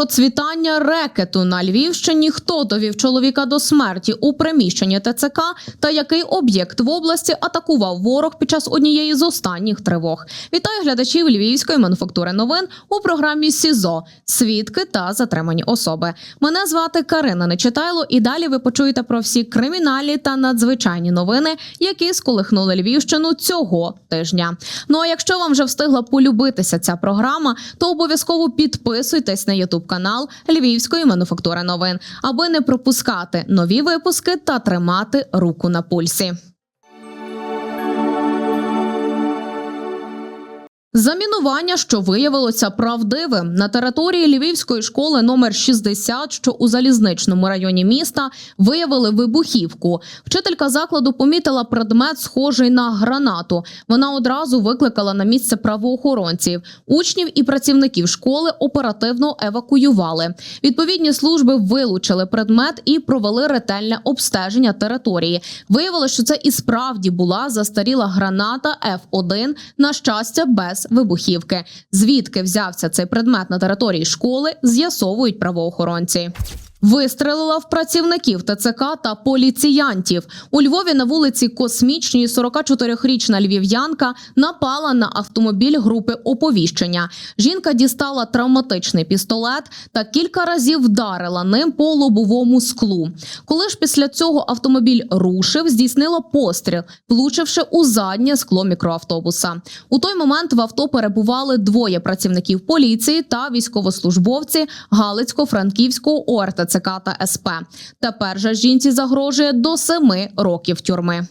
процвітання рекету на Львівщині. Хто довів чоловіка до смерті у приміщенні ТЦК та який об'єкт в області атакував ворог під час однієї з останніх тривог? Вітаю глядачів Львівської мануфактури новин у програмі СІЗО Свідки та затримані особи. Мене звати Карина Нечитайло, і далі ви почуєте про всі кримінальні та надзвичайні новини, які сколихнули Львівщину цього тижня. Ну а якщо вам вже встигла полюбитися ця програма, то обов'язково підписуйтесь на Ютуб канал Львівської мануфактури новин, аби не пропускати нові випуски та тримати руку на пульсі. Замінування, що виявилося правдивим на території Львівської школи номер 60, що у залізничному районі міста, виявили вибухівку. Вчителька закладу помітила предмет, схожий на гранату. Вона одразу викликала на місце правоохоронців. Учнів і працівників школи оперативно евакуювали. Відповідні служби вилучили предмет і провели ретельне обстеження території. Виявилося, що це і справді була застаріла граната F1, на щастя, без вибухівки. Звідки взявся цей предмет на території школи, з'ясовують правоохоронці. Вистрелила в працівників ТЦК та поліціянтів. У Львові на вулиці Космічній 44-річна львів'янка напала на автомобіль групи оповіщення. Жінка дістала травматичний пістолет та кілька разів вдарила ним по лобовому склу. Коли ж після цього автомобіль рушив, здійснила постріл, влучивши у заднє скло мікроавтобуса. У той момент в авто перебували двоє працівників поліції та військовослужбовці Галицько-Франківського ОРТЦК та СП. Тепер же жінці загрожує до семи років тюрми.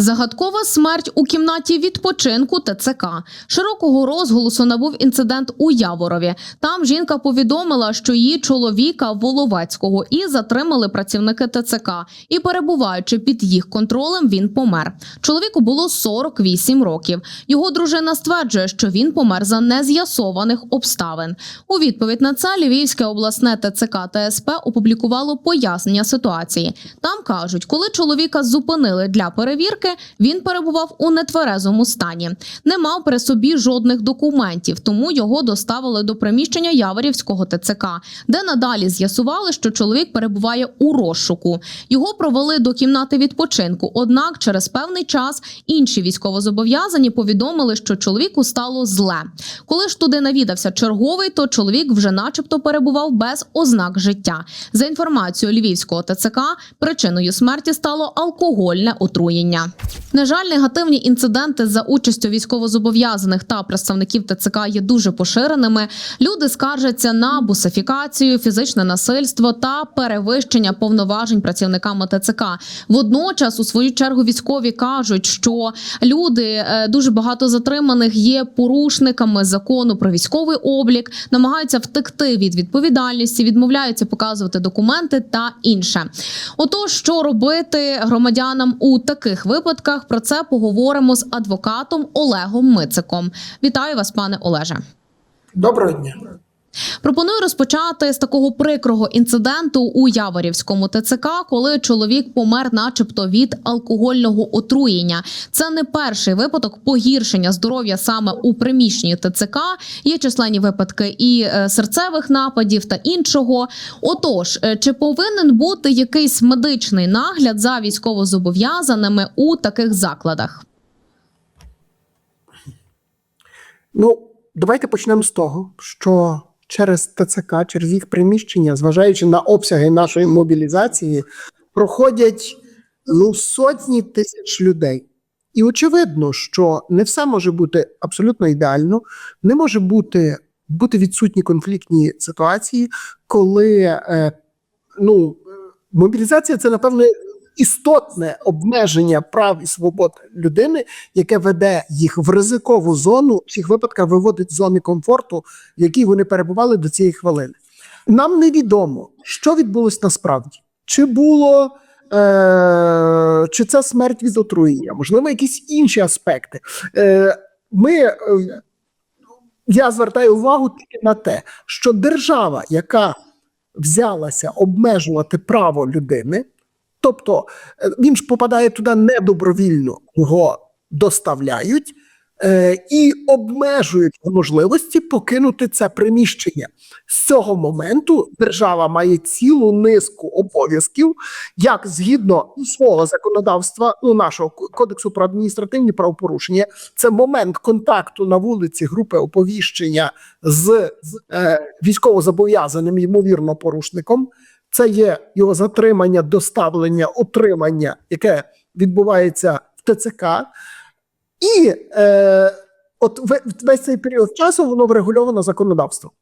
Загадкова смерть у кімнаті відпочинку ТЦК. Широкого розголосу набув інцидент у Яворові. Там жінка повідомила, що її чоловіка Воловецького і затримали працівники ТЦК. І перебуваючи під їх контролем, він помер. Чоловіку було 48 років. Його дружина стверджує, що він помер за нез'ясованих обставин. У відповідь на це Львівське обласне ТЦК та СП опублікувало пояснення ситуації. Там кажуть, коли чоловіка зупинили для перевірки, він перебував у нетверезому стані, не мав при собі жодних документів, тому його доставили до приміщення Яворівського ТЦК, де надалі з'ясували, що чоловік перебуває у розшуку. Його провели до кімнати відпочинку. Однак, через певний час інші військовозобов'язані повідомили, що чоловіку стало зле. Коли ж туди навідався черговий, то чоловік вже, начебто, перебував без ознак життя. За інформацією Львівського ТЦК, причиною смерті стало алкогольне отруєння. На жаль, негативні інциденти за участю військовозобов'язаних та представників ТЦК є дуже поширеними. Люди скаржаться на бусифікацію, фізичне насильство та перевищення повноважень працівниками ТЦК. Водночас, у свою чергу, військові кажуть, що люди е, дуже багато затриманих є порушниками закону про військовий облік, намагаються втекти від відповідальності, відмовляються показувати документи та інше. Отож, що робити громадянам у таких випадках? Про це поговоримо з адвокатом Олегом Мициком. Вітаю вас, пане Олеже. Доброго дня. Пропоную розпочати з такого прикрого інциденту у Яворівському ТЦК, коли чоловік помер, начебто, від алкогольного отруєння. Це не перший випадок погіршення здоров'я саме у приміщенні ТЦК. Є численні випадки і е, серцевих нападів та іншого. Отож, е, чи повинен бути якийсь медичний нагляд за військовозобов'язаними у таких закладах? Ну, давайте почнемо з того, що через ТЦК, через їх приміщення, зважаючи на обсяги нашої мобілізації, проходять ну, сотні тисяч людей. І очевидно, що не все може бути абсолютно ідеально, не може бути, бути відсутні конфліктні ситуації, коли е, ну, мобілізація це, напевне, істотне обмеження прав і свобод людини, яке веде їх в ризикову зону, в всіх випадках виводить з зони комфорту, в якій вони перебували до цієї хвилини. Нам невідомо, що відбулось насправді. Чи було е, чи це смерть від отруєння, можливо, якісь інші аспекти. Е, Ми е, я звертаю увагу тільки на те, що держава, яка взялася обмежувати право людини, тобто е, він ж попадає туди недобровільно, його доставляють. е, і обмежують можливості покинути це приміщення. З цього моменту держава має цілу низку обов'язків, як згідно свого законодавства, ну нашого кодексу про адміністративні правопорушення, це момент контакту на вулиці групи оповіщення з, з е, військовозобов'язаним, ймовірно, порушником. Це є його затримання, доставлення, утримання, яке відбувається в ТЦК. І е, от весь цей період часу воно врегульовано законодавством.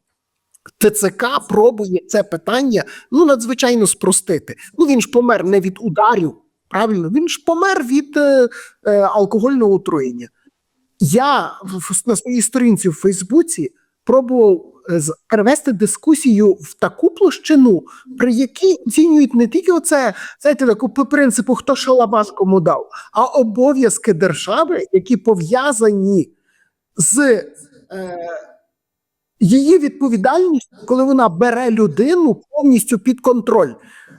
ТЦК пробує це питання ну надзвичайно спростити. Ну він ж помер не від ударів, правильно? Він ж помер від е, е, алкогольного отруєння. Я в- на своїй сторінці в Фейсбуці пробував е, перевести дискусію в таку площину, при якій оцінюють не тільки оце, знаєте, таку по принципу, хто шалабас кому дав, а обов'язки держави, які пов'язані з е, її відповідальністю, коли вона бере людину повністю під контроль.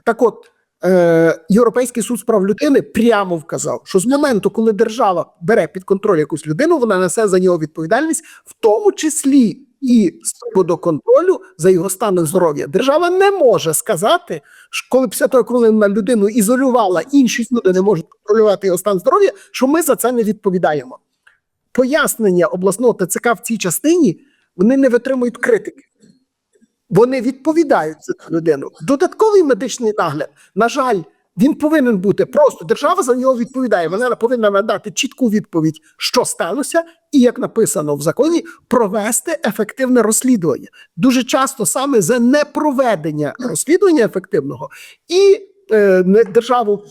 Так от, е, Європейський суд з прав людини прямо вказав, що з моменту, коли держава бере під контроль якусь людину, вона несе за нього відповідальність, в тому числі і приводу контролю за його станом здоров'я. Держава не може сказати, що коли після того, людину ізолювала, інші люди не можуть контролювати його стан здоров'я, що ми за це не відповідаємо. Пояснення обласного ТЦК в цій частині вони не витримують критики. Вони відповідають за цю людину. Додатковий медичний нагляд, на жаль, він повинен бути просто держава за нього відповідає. Вона повинна надати чітку відповідь, що сталося, і як написано в законі, провести ефективне розслідування. Дуже часто саме за непроведення розслідування ефективного і е, державу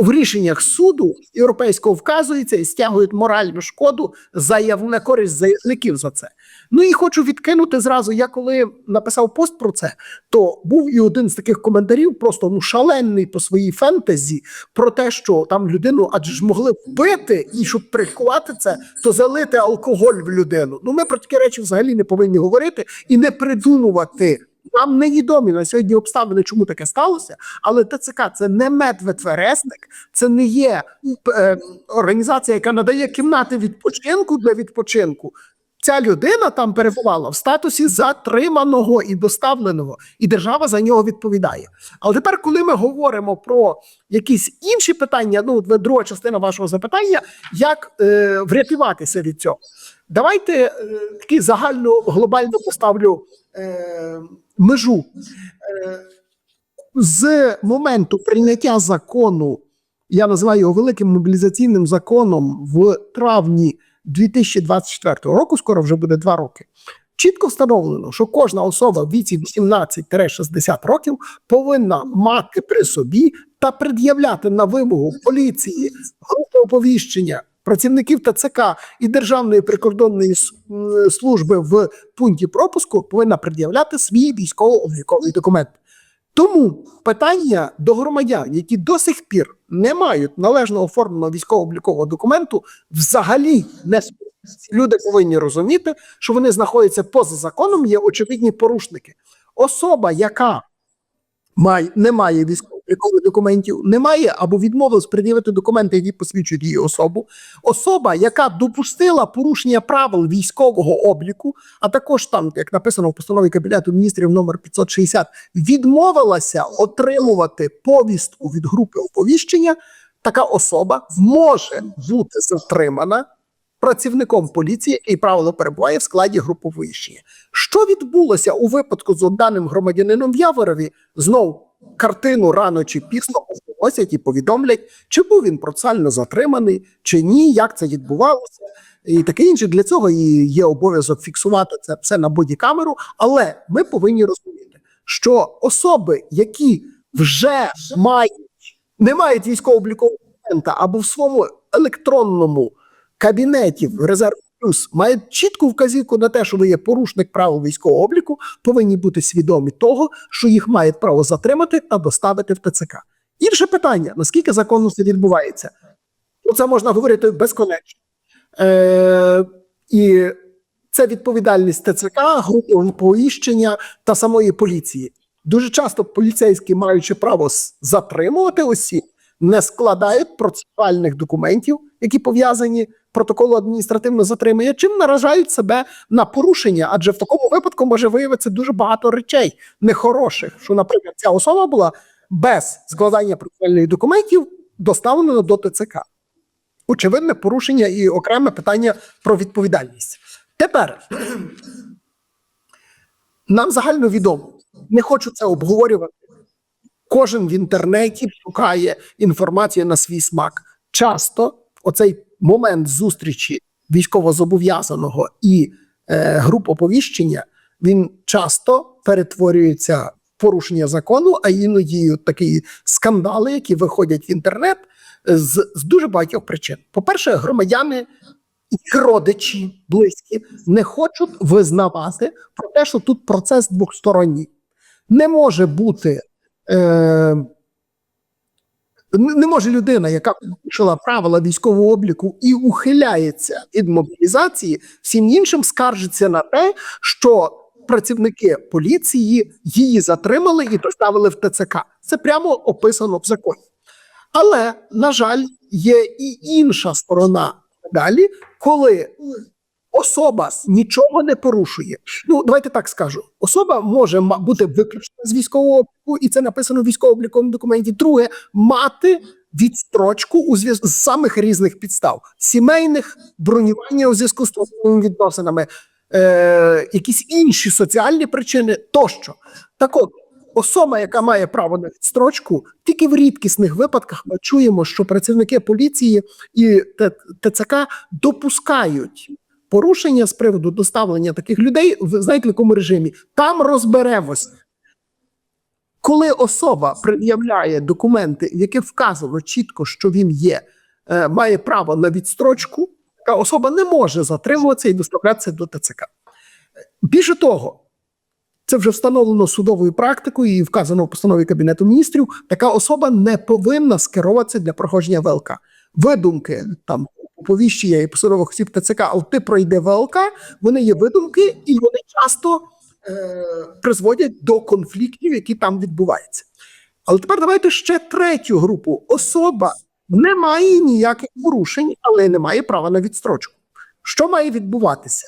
в рішеннях суду європейського вказується і стягують моральну шкоду заяв на користь заявників за це. Ну і хочу відкинути зразу. Я коли написав пост про це, то був і один з таких коментарів, просто ну шалений по своїй фентезі, про те, що там людину, адже ж могли вбити, і щоб приховати це, то залити алкоголь в людину. Ну ми про такі речі взагалі не повинні говорити і не придумувати. Нам невідомі на сьогодні обставини, чому таке сталося, але ТЦК це не медведвересник, це не є е, організація, яка надає кімнати відпочинку для відпочинку. Ця людина там перебувала в статусі затриманого і доставленого, і держава за нього відповідає. Але тепер, коли ми говоримо про якісь інші питання, ну друга частина вашого запитання, як е, врятуватися від цього, давайте е, такі загально глобально поставлю е, межу. Е, з моменту прийняття закону, я називаю його великим мобілізаційним законом в травні 2024 року, скоро вже буде два роки. Чітко встановлено, що кожна особа в віці 18-60 років повинна мати при собі та пред'являти на вимогу поліції, групи оповіщення, працівників ТЦК і Державної прикордонної служби в пункті пропуску повинна пред'являти свій військово-обліковий документ. Тому питання до громадян, які до сих пір не мають належно оформленого військово-облікового документу, взагалі не люди повинні розуміти, що вони знаходяться поза законом, є очевидні порушники. Особа, яка має, не має військово-облікових документів, не має або відмовилась пред'явити документи, які посвідчують її особу. Особа, яка допустила порушення правил військового обліку, а також там, як написано в постанові Кабінету міністрів номер 560, відмовилася отримувати повістку від групи оповіщення, така особа може бути затримана працівником поліції, який правило перебуває в складі групи оповіщення. Що відбулося у випадку з даним громадянином в Яворові? Знов картину рано чи пізно оголосять і повідомлять, чи був він процесуально затриманий, чи ні, як це відбувалося. І таке інше для цього і є обов'язок фіксувати це все на бодікамеру. Але ми повинні розуміти, що особи, які вже мають не мають військово-облікового документа або в своєму електронному кабінеті в резерв плюс мають чітку вказівку на те, що ви є порушник правил військового обліку, повинні бути свідомі того, що їх мають право затримати та доставити в ТЦК. Інше питання: наскільки законно це відбувається? Ну, це можна говорити безконечно. Е, і це відповідальність ТЦК, групи оповіщення та самої поліції. Дуже часто поліцейські, маючи право затримувати осіб, не складають процесуальних документів, які пов'язані протоколу адміністративного затримання, чим наражають себе на порушення, адже в такому випадку може виявитися дуже багато речей нехороших. Що, наприклад, ця особа була без складання процесуальних документів доставлена до ТЦК. Очевидне порушення і окреме питання про відповідальність. Тепер нам загально відомо, не хочу це обговорювати. Кожен в інтернеті шукає інформацію на свій смак. Часто оцей момент зустрічі військовозобов'язаного і е, груп оповіщення він часто перетворюється в порушення закону, а іноді такі скандали, які виходять в інтернет, з, з дуже багатьох причин. По-перше, громадяни і родичі близькі не хочуть визнавати про те, що тут процес двосторонній. Не може бути. Е, не може людина, яка порушила правила військового обліку і ухиляється від мобілізації, всім іншим скаржиться на те, що працівники поліції її затримали і доставили в ТЦК. Це прямо описано в законі. Але, на жаль, є і інша сторона далі, коли особа нічого не порушує. Ну, давайте так скажу: особа може бути виключена з військового обліку, і це написано в військово-обліковому документі. Друге, мати відстрочку у зв'язку з самих різних підстав: сімейних, бронювання у зв'язку з трудовими відносинами, е, якісь інші соціальні причини тощо. Так от, особа, яка має право на відстрочку, тільки в рідкісних випадках ми чуємо, що працівники поліції і ТЦК допускають порушення з приводу доставлення таких людей в якому режимі. Там розберемось. Коли особа пред'являє документи, в яких вказано чітко, що він є, е, має право на відстрочку, така особа не може затримуватися і доставлятися до ТЦК. Більше того, це вже встановлено судовою практикою і вказано в постанові Кабінету міністрів. Така особа не повинна скеруватися для проходження ВЛК. Видумки там оповіщення і посадових осіб ТЦК, ти пройде ВЛК, вони є видумки, і вони часто е, призводять до конфліктів, які там відбуваються. Але тепер давайте ще третю групу. Особа не має ніяких порушень, але не має права на відстрочку. Що має відбуватися?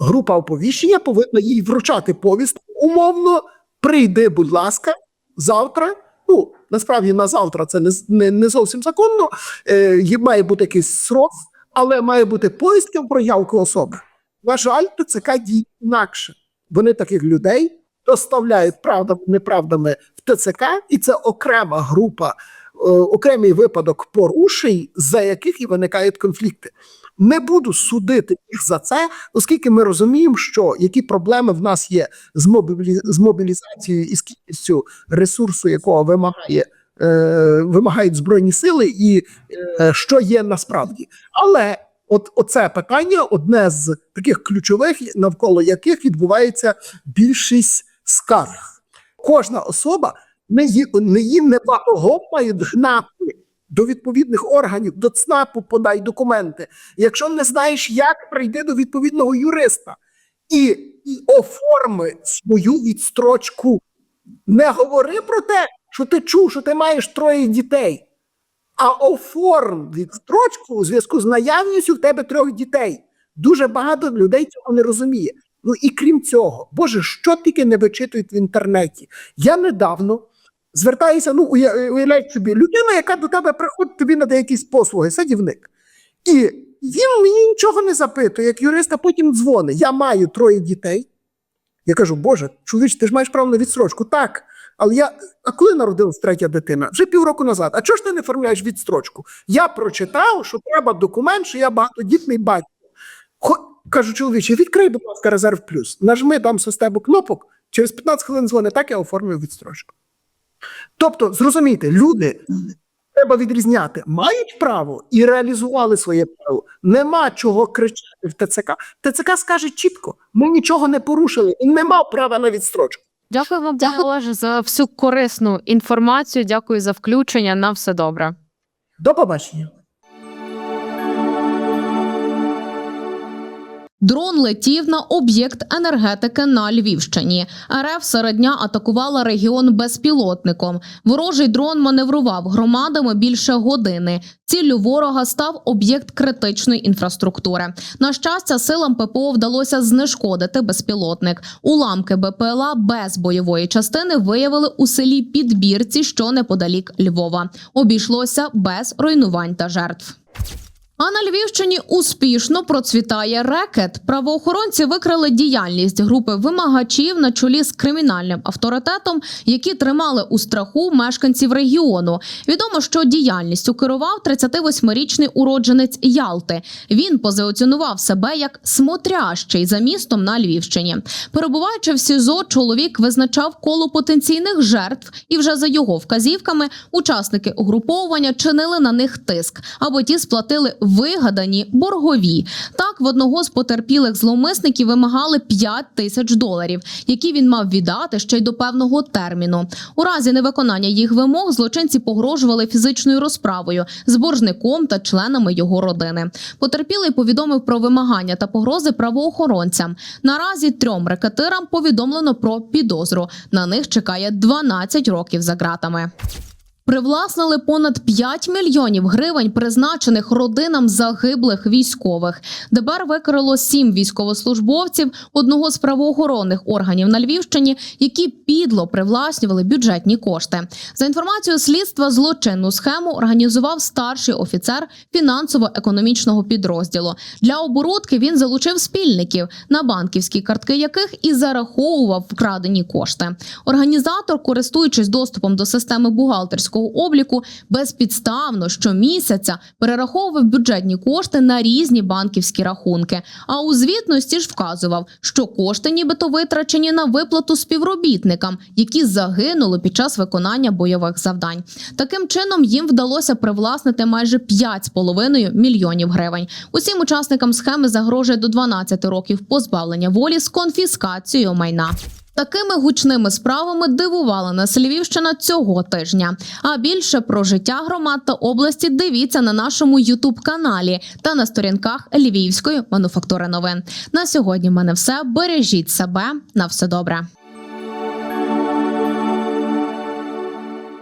Група оповіщення повинна їй вручати повістку. Умовно, прийди, будь ласка, завтра. Ну, насправді на завтра це не, не, не зовсім законно. Е, має бути якийсь срок, але має бути повістка про явку особи. На жаль, ТЦК діє інакше. Вони таких людей доставляють правдами, неправдами в ТЦК, і це окрема група, е, окремий випадок порушень, за яких і виникають конфлікти. Не буду судити їх за це, оскільки ми розуміємо, що які проблеми в нас є з, мобілі... з мобілізацією і з кількістю ресурсу, якого вимагає, е... вимагають збройні сили, і е... що є насправді. Але от оце питання одне з таких ключових, навколо яких відбувається більшість скарг. Кожна особа не її, не небагато мають гнати до відповідних органів, до ЦНАПу подай документи. Якщо не знаєш, як прийди до відповідного юриста і, і оформи свою відстрочку. Не говори про те, що ти чув, що ти маєш троє дітей, а оформ відстрочку у зв'язку з наявністю в тебе трьох дітей. Дуже багато людей цього не розуміє. Ну і крім цього, Боже, що тільки не вичитують в інтернеті. Я недавно звертаюся, ну уявляй собі, людина, яка до тебе приходить тобі надає якісь послуги, садівник. І він мені нічого не запитує, як юрист, а потім дзвонить. Я маю троє дітей. Я кажу, Боже, чоловіч, ти ж маєш право на відстрочку. Так. Але я. А коли народилась третя дитина? Вже півроку назад. А чого ж ти не оформляєш відстрочку? Я прочитав, що треба документ, що я багатодітний батько. Кажу, чоловіче, відкрий, будь ласка, резерв плюс. Нажми там систему кнопок, через 15 хвилин дзвони, так я оформлю відстрочку. Тобто, зрозумійте, люди треба відрізняти, мають право і реалізували своє право. Нема чого кричати в ТЦК. ТЦК скаже чітко: ми нічого не порушили і не мав права на відстрочку. Дякую вам, пане Олеже, за всю корисну інформацію. Дякую за включення. На все добре. До побачення. Дрон летів на об'єкт енергетики на Львівщині. РФ серед дня атакувала регіон безпілотником. Ворожий дрон маневрував громадами більше години. Ціллю ворога став об'єкт критичної інфраструктури. На щастя, силам ППО вдалося знешкодити безпілотник. Уламки БПЛА без бойової частини виявили у селі Підбірці, що неподалік Львова. Обійшлося без руйнувань та жертв. А на Львівщині успішно процвітає рекет. Правоохоронці викрили діяльність групи вимагачів на чолі з кримінальним авторитетом, які тримали у страху мешканців регіону. Відомо, що діяльністю керував 38-річний уродженець Ялти. Він позиціонував себе як смотрящий за містом на Львівщині. Перебуваючи в СІЗО, чоловік визначав коло потенційних жертв, і вже за його вказівками учасники угруповування чинили на них тиск, або ті сплатили вигадані боргові. Так, в одного з потерпілих зловмисників вимагали 5 тисяч доларів, які він мав віддати ще й до певного терміну. У разі невиконання їх вимог злочинці погрожували фізичною розправою з боржником та членами його родини. Потерпілий повідомив про вимагання та погрози правоохоронцям. Наразі трьом рекетирам повідомлено про підозру. На них чекає 12 років за ґратами. Привласнили понад 5 мільйонів гривень, призначених родинам загиблих військових. ДБР викрило сім військовослужбовців одного з правоохоронних органів на Львівщині, які підло привласнювали бюджетні кошти. За інформацією слідства, злочинну схему організував старший офіцер фінансово-економічного підрозділу. Для оборудки він залучив спільників, на банківські картки яких і зараховував вкрадені кошти. Організатор, користуючись доступом до системи бухгалтерського обліку, безпідставно щомісяця перераховував бюджетні кошти на різні банківські рахунки. А у звітності ж вказував, що кошти нібито витрачені на виплату співробітникам, які загинули під час виконання бойових завдань. Таким чином їм вдалося привласнити майже 5,5 мільйонів гривень. Усім учасникам схеми загрожує до 12 років позбавлення волі з конфіскацією майна. Такими гучними справами дивувала нас Львівщина цього тижня. А більше про життя громад та області дивіться на нашому Ютуб каналі та на сторінках Львівської мануфактури новин. На сьогодні в мене все. Бережіть себе на все добре.